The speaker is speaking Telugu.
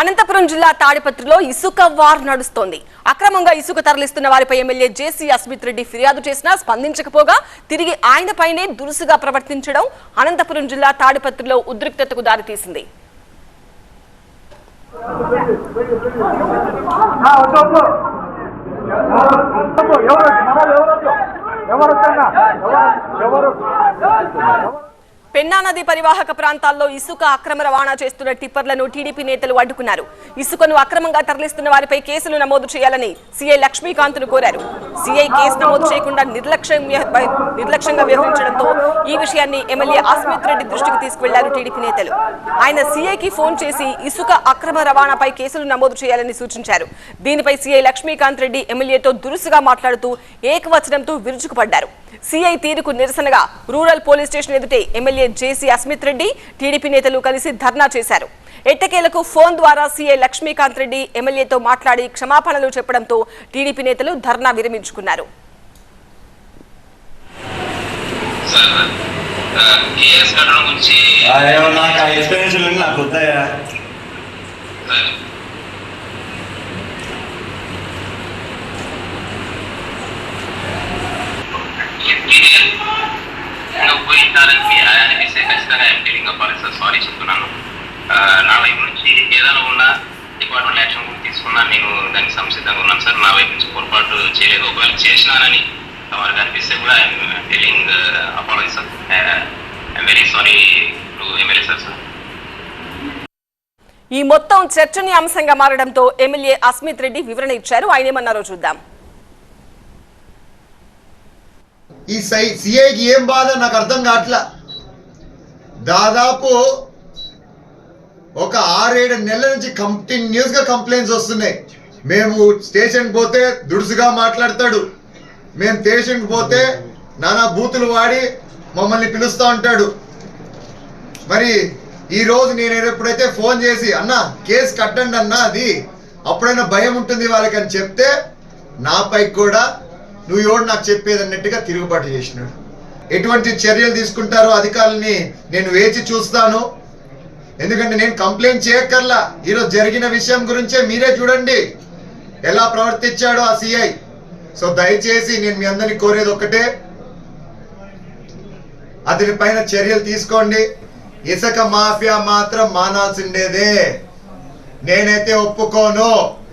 అనంతపురం జిల్లా తాడిపత్రిలో ఇసుక వార్ నడుస్తోంది. అక్రమంగా ఇసుక తరలిస్తున్న వారిపై ఎమ్మెల్యే జేసీ అస్మిత్ రెడ్డి ఫిర్యాదు చేసినా స్పందించకపోగా తిరిగి ఆయనపైనే దురుసుగా ప్రవర్తించడం అనంతపురం జిల్లా తాడిపత్రిలో ఉద్రిక్తతకు దారితీసింది. ఎవరు ఎవరు ఎవరు ఎవరు పెన్నా నది పరివాహక ప్రాంతాల్లో ఇసుక అక్రమ రవాణా చేస్తున్న టిప్పర్లను టీడీపీ నేతలు అడ్డుకున్నారు. ఇసుకను అక్రమంగా తరలిస్తున్న వారిపై కేసులు నమోదు చేయాలని సీఐ లక్ష్మీకాంత్ను కోరారు. సీఐ కేసు నమోదు చేయకుండా నిర్లక్ష్యం నిర్లక్ష్యంగా వ్యవహరించడంతో ఈ విషయాన్ని ఎమ్మెల్యే అస్మిత్ రెడ్డి దృష్టికి తీసుకువెళ్ళారు టీడీపీ నేతలు. ఆయన సీఐకి ఫోన్ చేసి ఇసుక అక్రమ రవాణాపై కేసులు నమోదు చేయాలని సూచించారు. దీనిపై సీఐ లక్ష్మీకాంత్ రెడ్డి ఎమ్మెల్యేతో దురుసుగా మాట్లాడుతూ ఏకవచనంతో విరుచుకుపడ్డారు. సీఐ తీరుకు నిరసనగా రూరల్ పోలీస్ స్టేషన్ ఎదుటే MLA JC Asmith Reddy TDP నేతలు కలిసి ధర్నా చేశారు. ఎట్టకేలకు ఫోన్ ద్వారా సీఐ లక్ష్మీకాంత్ రెడ్డి ఎమ్మెల్యేతో మాట్లాడి క్షమాపణలు చెప్పడంతో టీడీపీ నేతలు ధర్నా విరమించుకున్నారు. నాకు ఆ ఎక్స్పీరియన్స్ నాకు వద్దాయా సార్ ఇంకా పోయింటారని మీ ఖచ్చితంగా ఐఎమ్ ఫీలింగ్ అవ్వాలి సార్ సారీ చెప్తున్నాను. ఆ, నా వైపు నుంచి ఏదైనా ఉన్నా డిపార్ట్మెంట్ యాక్షన్ తీసుకున్నా నేను దానికి సంసిద్ధంగా ఉన్నాను సార్. నా వైపు నుంచి పొరపాటు చేయలేదు. ఒకవేళ చేసినానని వారికి అనిపిస్తే కూడా I'm feeling apology sir. I'm very sorry to MLA sir sir. ఈ మొత్తం చర్చనీయాంశంగా మారడంతో ఎమ్మెల్యే అస్మిత్ రెడ్డి వివరణ ఇచ్చారు. ఆయన ఏమన్నారో చూద్దాం. ఈ సై సిఐకి ఏం బాధ నాకు అర్థం కావట్లా. దాదాపు ఒక ఆరేడు నెలల నుంచి కంటిన్యూస్గా కంప్లైంట్స్ వస్తున్నాయి. మేము స్టేషన్కి పోతే దుడుసుగా మాట్లాడతాడు. మేము స్టేషన్కి పోతే నానా బూతులు వాడి మమ్మల్ని పిలుస్తూ ఉంటాడు. మరి ఈరోజు నేను ఎప్పుడైతే ఫోన్ చేసి అన్న కేసు కట్టండి అన్న అది అప్పుడైనా భయం ఉంటుంది వాళ్ళకి అని చెప్తే నాపై కూడా నువ్వు ఎవడు నాకు చెప్పేది అన్నట్టుగా తిరుగుబాటు చేసినాడు. ఎటువంటి చర్యలు తీసుకుంటారో అధికారులని నేను వేచి చూస్తాను. ఎందుకంటే నేను కంప్లైంట్ చేయక్కర్లా. ఈరోజు జరిగిన విషయం గురించే మీరే చూడండి. ఎలా ప్రవర్తించాడో ఆ సిఐ. సో దయచేసి నేను మీ అందరినీ కోరేది ఒకటే అతని పైన చర్యలు తీసుకోండి. ఇసుక మాఫియా మాత్రం మానాల్సిండేదే. నేనైతే ఒప్పుకోను.